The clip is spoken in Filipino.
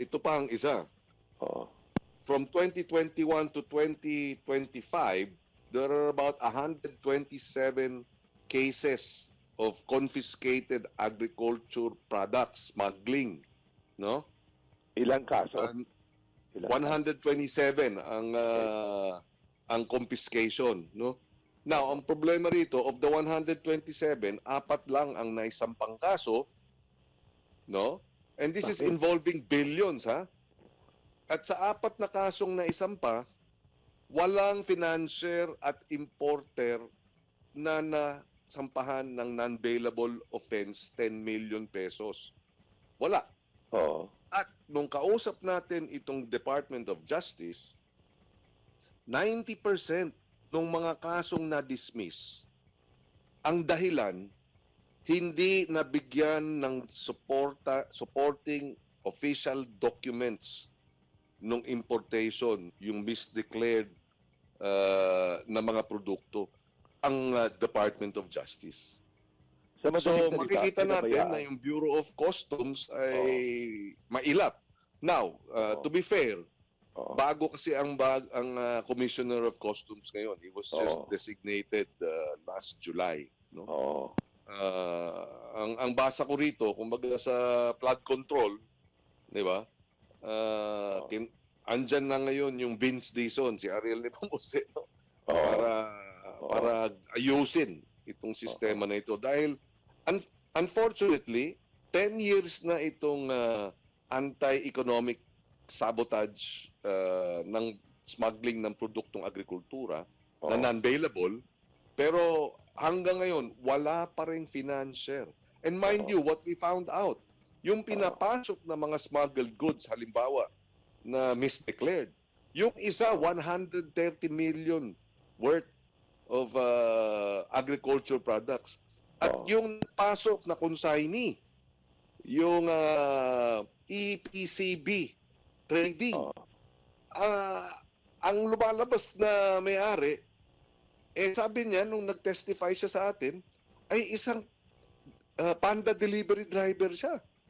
ito pa ang isa. Oo. From 2021 to 2025, there are about 127 cases of confiscated agriculture products smuggling, no? Ilang kaso? An- Ilang 127 ang ah, ang confiscation, no? Now, ang problema rito of the 127, apat lang ang naisampang kaso, no? And this is involving billions, ha? At sa apat na kasong naisampa, walang financier at importer na nasampahan ng non-bailable offense 10 million pesos. Wala. Oo. At nung kausap natin itong Department of Justice, 90% ng mga kasong na-dismiss, ang dahilan, hindi nabigyan ng suporta, supporting official documents nung importation, yung misdeclared uh, na mga produkto, ang uh, Department of Justice. So salita, makikita natin na yung Bureau of Customs ay mailap. Now, uh, to be fair, Oo. bago kasi ang bag ang uh, Commissioner of Customs ngayon. He was just Oo. designated uh, last July, no? Oo. Uh, ang ang basa ko rito, kumbaga sa flood control, 'di ba? Uh, Oo. kin- andyan na ngayon yung Vince Dizon, si Ariel Nepomuceno, Oo. para Oo. para ayusin itong sistema na ito dahil un- unfortunately 10 years na itong ah, anti-economic sabotage ah, ng smuggling ng produktong agrikultura Oo. na non-bailable pero hanggang ngayon wala pa ring financier and mind you what we found out yung pinapasok na mga smuggled goods halimbawa na misdeclared yung isa 130 million worth of uh, agriculture products. At Oo. yung pasok na consignee, yung uh, EPCB trading, Oo. ah, ang lumalabas na may-ari, eh sabi niya nung nag-testify siya sa atin, ay isang uh, panda delivery driver siya.